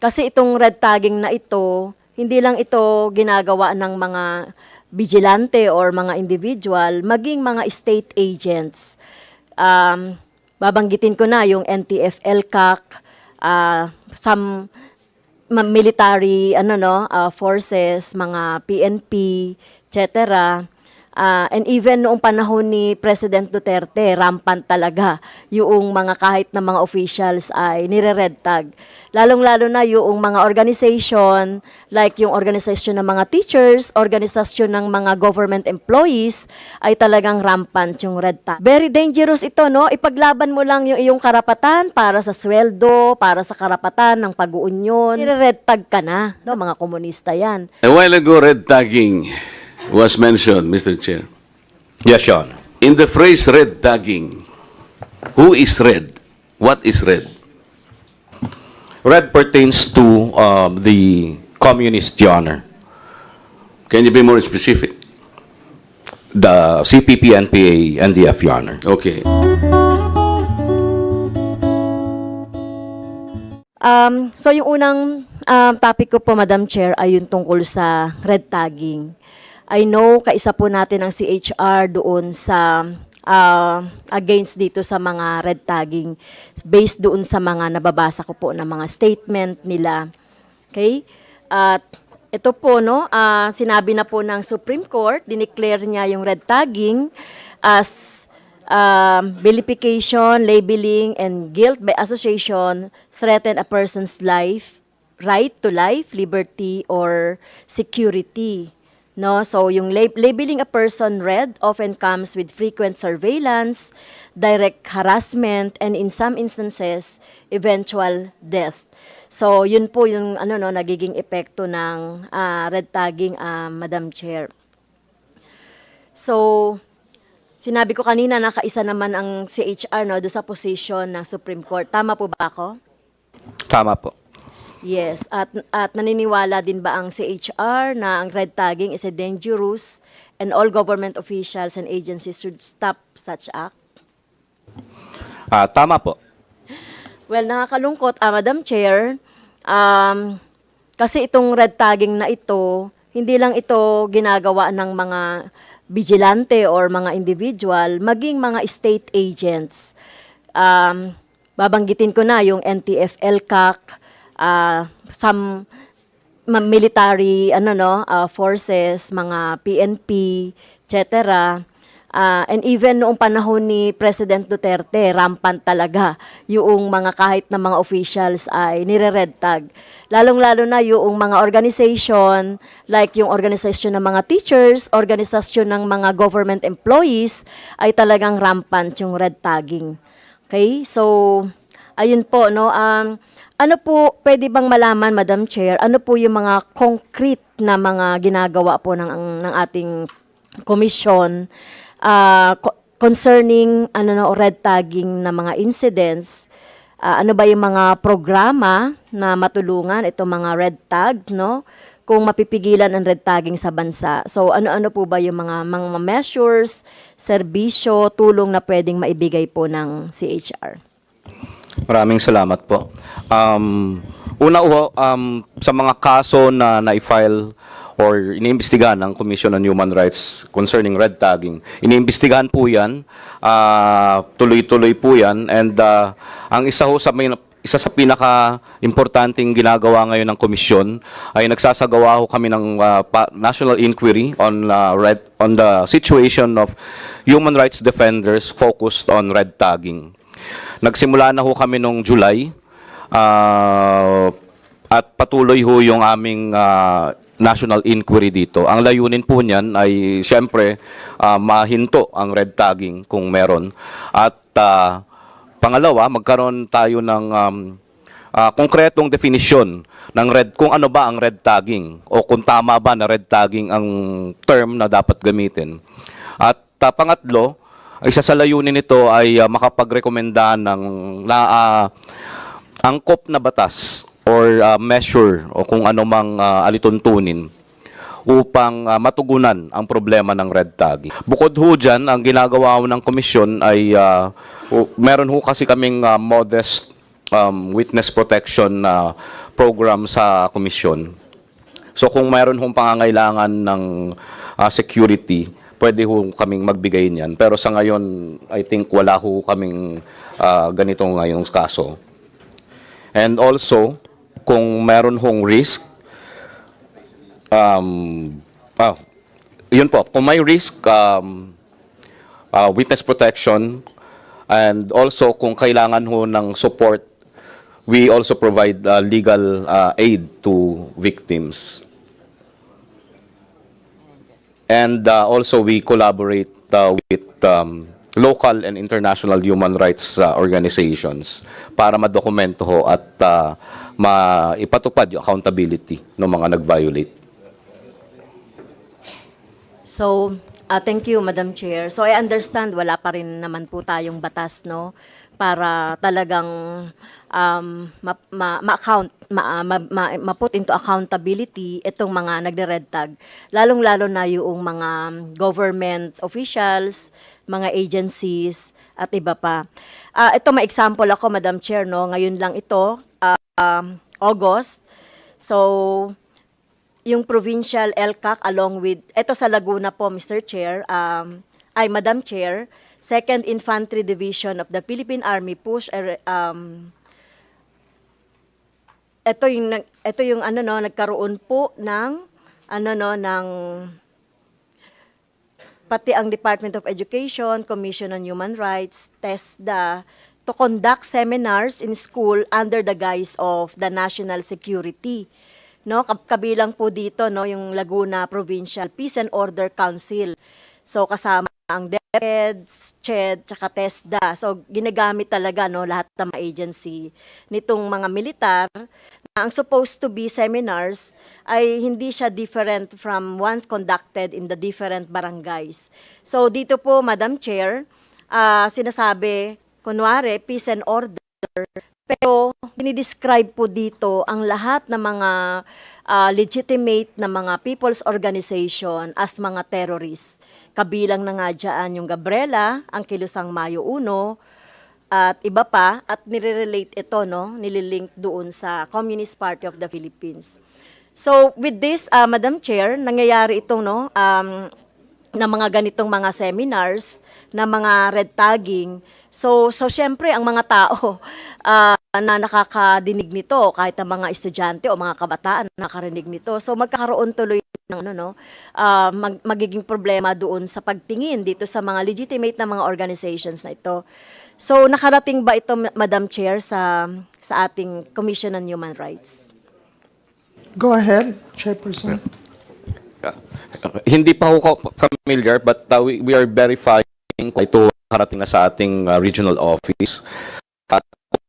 Kasi itong red tagging na ito, hindi lang ito ginagawa ng mga vigilante or mga individual, maging mga state agents. Um, babanggitin ko na yung NTF, LCAC, uh, some ma- military ano no uh, forces, mga PNP, etc. Ah, and even noong panahon ni President Duterte, rampant talaga yung mga kahit na mga officials ay nire-red tag. Lalong-lalo na yung mga organization, like yung organization ng mga teachers, organisasyon ng mga government employees, ay talagang rampant yung red tag. Very dangerous ito, no? Ipaglaban mo lang yung iyong karapatan para sa sweldo, para sa karapatan ng pag-uunyon. Nire-red tag ka na, no? Mga komunista yan. A while ago, red tagging was mentioned, Mr. Chair. Yes, Your Honor. In the phrase red tagging, who is red? What is red? Red pertains to um, the communist, Your Honor. Can you be more specific? The CPP, NPA, NDF, Your Honor. Okay. Um, so yung unang um, topic ko po, Madam Chair, ay yung tungkol sa red tagging. I know kaisa po natin ang CHR doon sa uh, against dito sa mga red tagging based doon sa mga nababasa ko po ng mga statement nila. Okay? At ito po, no, ah, sinabi na po ng Supreme Court, dineclare niya yung red tagging as um, vilification, labeling, and guilt by association threaten a person's life, right to life, liberty, or security. No, so yung lab- labeling a person red often comes with frequent surveillance, direct harassment, and in some instances, eventual death. So yun po yung ano no nagiging epekto ng ah, red tagging, ah, Madam Chair. So Sinabi ko kanina na kaisa naman ang CHR no do sa position ng Supreme Court. Tama po ba ako? Tama po. Yes. At at naniniwala din ba ang CHR na ang red tagging is a dangerous and all government officials and agencies should stop such act? Ah, tama po. Well, nakakalungkot, ah, Madam Chair, um, kasi itong red tagging na ito, hindi lang ito ginagawa ng mga vigilante or mga individual, maging mga state agents. Um, babanggitin ko na yung NTF, LCAC, ah, some military ano no ah, forces, mga PNP, etc. Ah, and even noong panahon ni President Duterte, rampant talaga yung mga kahit na mga officials ay nire-red tag. Lalong-lalo na yung mga organization, like yung organisasyon ng mga teachers, organisasyon ng mga government employees, ay talagang rampant yung red tagging. Okay? So, ayun po, no? Um, ano po, pwede bang malaman, Madam Chair, ano po yung mga concrete na mga ginagawa po ng, ng ating komisyon co- concerning ano no, red tagging na mga incidents, ah, ano ba yung mga programa na matulungan itong mga red tag, no? Kung mapipigilan ang red tagging sa bansa. So ano-ano po ba yung mga mga measures, serbisyo, tulong na pwedeng maibigay po ng CHR? Maraming salamat po. Um, una ho, um, sa mga kaso na na-file or iniimbestigahan ng Commission on Human Rights concerning red tagging, iniimbestigahan po yan, ah, tuloy-tuloy po yan, and ah, ang isa ho sa may, isa sa pinaka-importanting ginagawa ngayon ng komisyon ay nagsasagawa ho kami ng pa- national inquiry on ah, red on the situation of human rights defenders focused on red tagging. Nagsimula na ho kami nung July ah, at patuloy ho yung aming ah, national inquiry dito. Ang layunin po niyan ay siyempre ah, mahinto ang red tagging kung meron. At ah, pangalawa, magkaroon tayo ng um, ah, konkretong definisyon ng red kung ano ba ang red tagging o kung tama ba na red tagging ang term na dapat gamitin. At ah, pangatlo, isa sa layunin nito ay ah, makapagrekomenda ng na ah, angkop na batas or ah, measure o kung ano mang ah, alituntunin upang ah, matugunan ang problema ng red tagging. Bukod ho dyan, ang ginagawa ho ng komisyon ay ho- meron ho kasi kaming ah, modest um, witness protection na program sa komisyon. So kung mayroon hong pangangailangan ng ah, security, pwede ho kaming magbigay niyan. Pero sa ngayon, I think wala ho kaming ah, ganito ngayong kaso. And also, kung meron hong risk, um, ah, yun po, kung may risk, um, ah, witness protection, and also kung kailangan ho ng support, we also provide ah, legal ah, aid to victims. And uh, also we collaborate uh, with um, local and international human rights uh, organizations para madokumento ho at uh, maipatupad yung accountability ng mga nag-violate. So, ah, thank you, Madam Chair. So, I understand wala pa rin naman po tayong batas, no? Para talagang um, ma- ma- ma-account, ma- ma- ma- ma-put into accountability itong mga nagre-red tag. Lalong-lalo na yung mga government officials, mga agencies, at iba pa. Ah, ito, may example ako, Madam Chair, no? Ngayon lang ito, ah, um, August. So, yung provincial LCAC along with, eto sa Laguna po, Mr. Chair, um, ay Madam Chair, 2nd Infantry Division of the Philippine Army push, er, um, ito yung, ito yung ano no, nagkaroon po ng, ano no, ng, pati ang Department of Education, Commission on Human Rights, TESDA, to conduct seminars in school under the guise of the national security. No, Kab- kabilang po dito no yung Laguna Provincial Peace and Order Council. So kasama ang DepEds, CHED, tsaka TESDA. So ginagamit talaga no lahat ng mga agency nitong mga militar ang supposed to be seminars ay hindi siya different from ones conducted in the different barangays. So dito po, Madam Chair, ah, sinasabi, kunwari, peace and order, pero dinidescribe po dito ang lahat ng mga ah, legitimate na mga people's organization as mga terrorists. Kabilang na nga dyan yung Gabriela, ang Kilusang Mayo 1, at iba pa, at nire-relate ito, no, nililink doon sa Communist Party of the Philippines. So, with this, ah, Madam Chair, nangyayari itong, no, um, na mga ganitong mga seminars, na mga red tagging. So, so syempre, ang mga tao ah, na nakakadinig nito, kahit ang mga estudyante o mga kabataan nakarinig nito. So, magkakaroon tuloy ng ano, no, ah, mag- magiging problema doon sa pagtingin dito sa mga legitimate na mga organizations na ito. So, nakarating ba ito, Madam Chair, sa, sa ating Commission on Human Rights? Go ahead, Chairperson. Uh, hindi pa ako familiar but uh, we, we are verifying kung ito karating na sa ating uh, regional office. At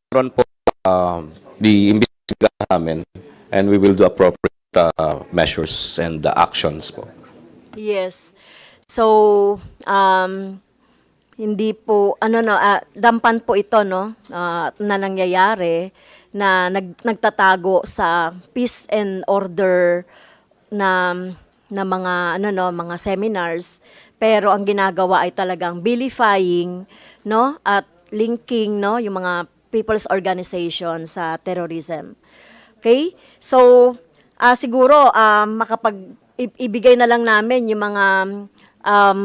meron po um, the investigahan namin and we will do appropriate uh, measures and uh, actions po. Yes. So, um, hindi po, ano no, ah, dampan po ito, no, ah, na nangyayari na nag, nagtatago sa peace and order na na mga ano no? Mga seminars. Pero ang ginagawa ay talagang vilifying no? At linking no? Yung mga people's organization sa terrorism. Okay? So, ah siguro um, makapag ibigay na lang namin yung mga um,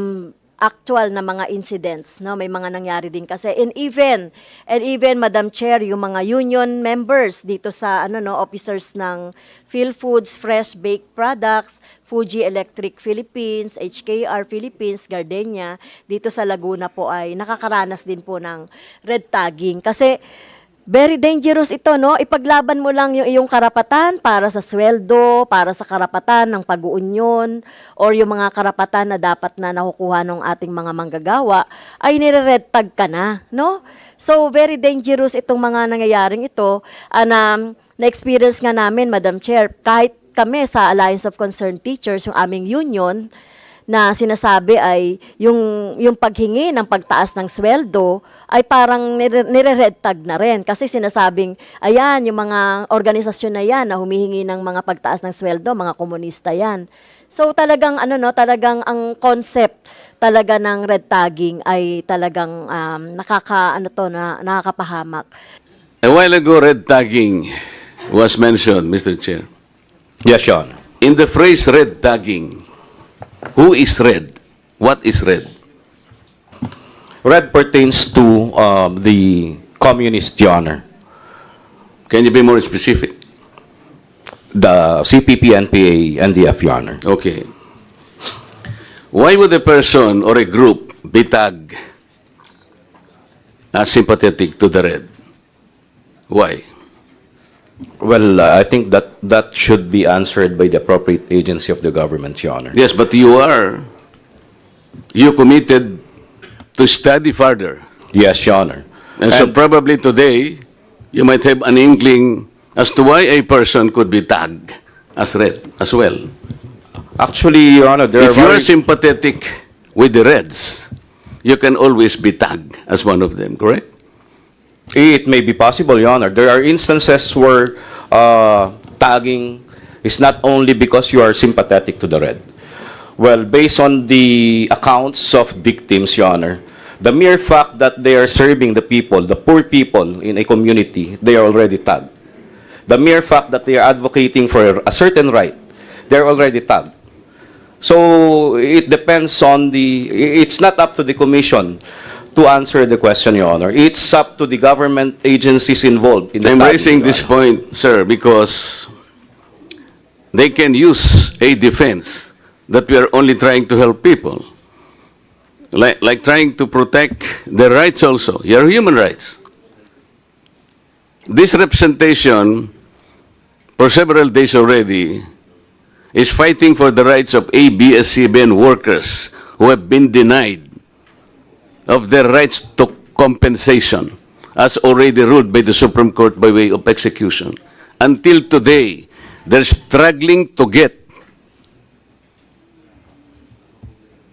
actual na mga incidents, no? May mga nangyari din kasi and even and even Madam Chair, yung mga union members dito sa ano no, officers ng PhilFoods Fresh Baked Products, Fuji Electric Philippines, HKR Philippines, Gardenia, dito sa Laguna po ay nakakaranas din po ng red tagging kasi Very dangerous ito, no? Ipaglaban mo lang yung iyong karapatan para sa sweldo, para sa karapatan ng pag-uunyon, or yung mga karapatan na dapat na nakukuha ng ating mga manggagawa, ay nire-red tag ka na, no? So, very dangerous itong mga nangyayaring ito. Uh, na, na-experience nga namin, Madam Chair, kahit kami sa Alliance of Concerned Teachers, yung aming union, na sinasabi ay yung yung paghingi ng pagtaas ng sweldo ay parang nire- nire-red tag na rin kasi sinasabing ayan yung mga organisasyon na yan na humihingi ng mga pagtaas ng sweldo mga komunista yan so talagang ano no talagang ang concept talaga ng red tagging ay talagang um, nakaka ano to na nakakapahamak A while ago, red tagging was mentioned, Mr. Chair. Yes, Honor. In the phrase red tagging, who is red? What is red? Red pertains to um, the communist, Your Honor. Can you be more specific? The CPP, NPA, NDF, Your Honor. Okay. Why would a person or a group be tagged as sympathetic to the red? Why? Well, uh, I think that that should be answered by the appropriate agency of the government, Your Honor. Yes, but you are, you committed to study further. Yes, Your Honor. And so probably today, you might have an inkling as to why a person could be tagged as red as well. Actually, Your Honor, there If are you are very- sympathetic with the Reds, you can always be tagged as one of them, correct? It may be possible, Your Honor. There are instances where uh, tagging is not only because you are sympathetic to the red. Well, based on the accounts of victims, Your Honor, the mere fact that they are serving the people, the poor people in a community, they are already tagged. The mere fact that they are advocating for a certain right, they are already tagged. So it depends on the, it's not up to the commission to answer the question, Your Honor. It's up to the government agencies involved in the I'm raising Your this Honor. point, sir, because they can use a defense that we are only trying to help people. Like, like trying to protect their rights also, your human rights. This representation, for several days already, is fighting for the rights of ABS-CBN workers who have been denied of their rights to compensation as already ruled by the Supreme Court by way of execution. Until today, they're struggling to get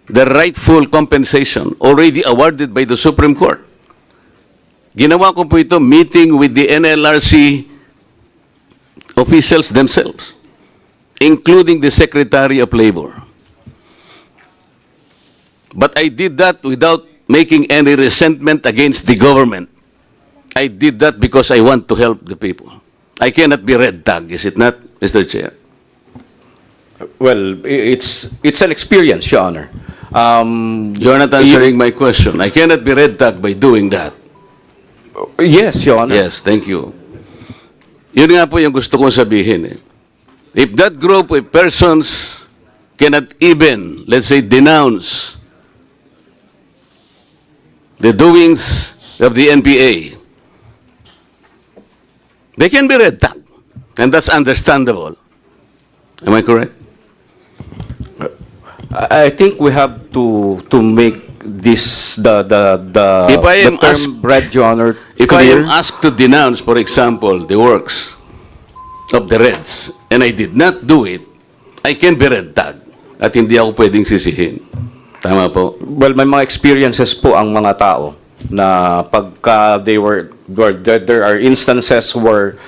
the rightful compensation already awarded by the Supreme Court. Ginawa ko po ito meeting with the NLRC officials themselves, including the Secretary of Labor. But I did that without making any resentment against the government. I did that because I want to help the people. I cannot be red tag, is it not, Mr. Chair? Well, it's, it's an experience, Your Honor. Um, You're not answering my question. I cannot be red tag by doing that. yes, Your Honor. Yes, thank you. Yun nga po yung gusto kong sabihin. Eh. If that group of persons cannot even, let's say, denounce the doings of the NPA, they can be red tag. And that's understandable. Am I correct? I think we have to to make this the the the, If I the am term asked- red, Your Honor, If I am clear. asked to denounce, for example, the works of the Reds, and I did not do it, I can be red tag at hindi ako pwedeng sisihin. Tama po? Well, may mga experiences po ang mga tao na pagka they were, were there, are instances where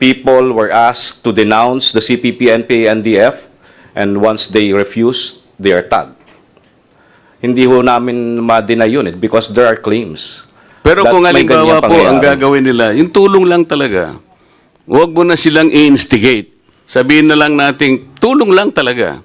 people were asked to denounce the CPP, NPA, NDF, and once they refuse, they are tagged. Hindi ho namin ma-deny yun eh, because there are claims. Pero kung halimbawa po ang gagawin nila, yung tulong lang talaga. Huwag mo na silang i-instigate. Sabihin na lang nating tulong lang talaga.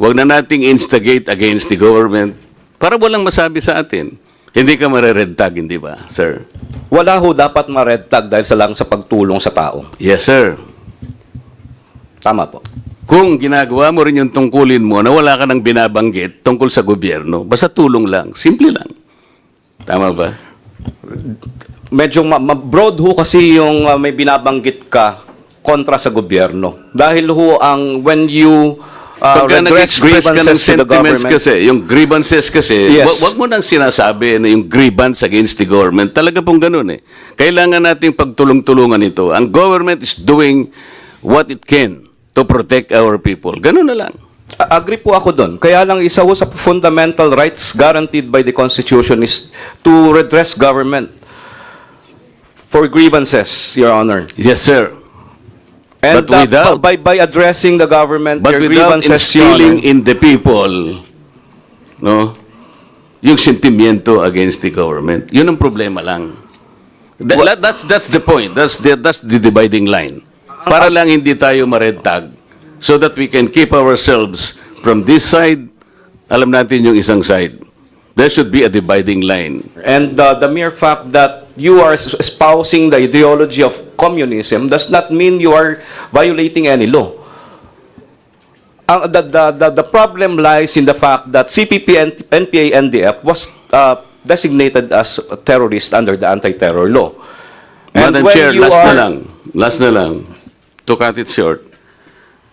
Huwag na nating instigate against the government para walang masabi sa atin. Hindi ka mare-red tag, hindi ba, sir? Wala ho dapat ma-red tag dahil sa lang sa pagtulong sa tao. Yes, sir. Tama po. Kung ginagawa mo rin yung tungkulin mo na wala ka nang binabanggit tungkol sa gobyerno, basta tulong lang. Simple lang. Tama ba? medyo ma- ma- broad ho kasi yung uh, may binabanggit ka kontra sa gobyerno. Dahil ho ang when you uh, Pagka redress nag-express ka ng grievances to the government, kasi, yung grievances kasi, Yes. wa- wag mo nang sinasabi na yung grievance against the government. Talaga pong ganun eh. Kailangan nating pagtulong-tulungan ito. Ang government is doing what it can to protect our people. Ganun na lang. A- agree po ako doon. Kaya lang isa ho sa fundamental rights guaranteed by the Constitution is to redress government for grievances, Your Honor. Yes, sir. And But without- by, by addressing the government, But your without grievances, instilling in the people, no, yung sentimiento against the government. Yun ang problema lang. That- that's, that's the point. That's the, that's the dividing line. Para lang hindi tayo ma-red tag. So that we can keep ourselves from this side, alam natin yung isang side. There should be a dividing line. And uh, the mere fact that you are es- espousing the ideology of communism does not mean you are violating any law. Ang- the, the, the, the problem lies in the fact that CPP and NPA NDF was uh, designated as a terrorist under the anti-terror law. And Madam when Chair, you last na lang. Last na lang. To cut it short.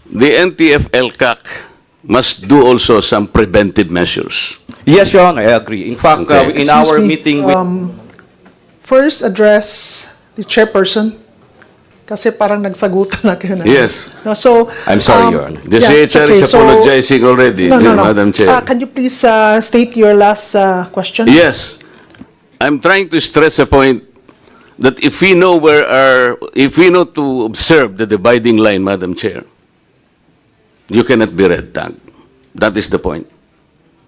The NTF-LCAC must do also some preventive measures. Yes, Your Honor, I agree. In fact, uh, in Excuse our me, meeting with... um, First, address the chairperson. Kasi parang nagsagutan na kayo na. Yes. No, so, I'm sorry, um, Your Honor. The yeah, CHR okay. is So- apologizing already, No, no, no. Madam Chair. Uh, Can you please uh, state your last uh, question? Yes. I'm trying to stress a point that if we know where our, if we know to observe the dividing line, Madam Chair, you cannot be red tagged. That is the point.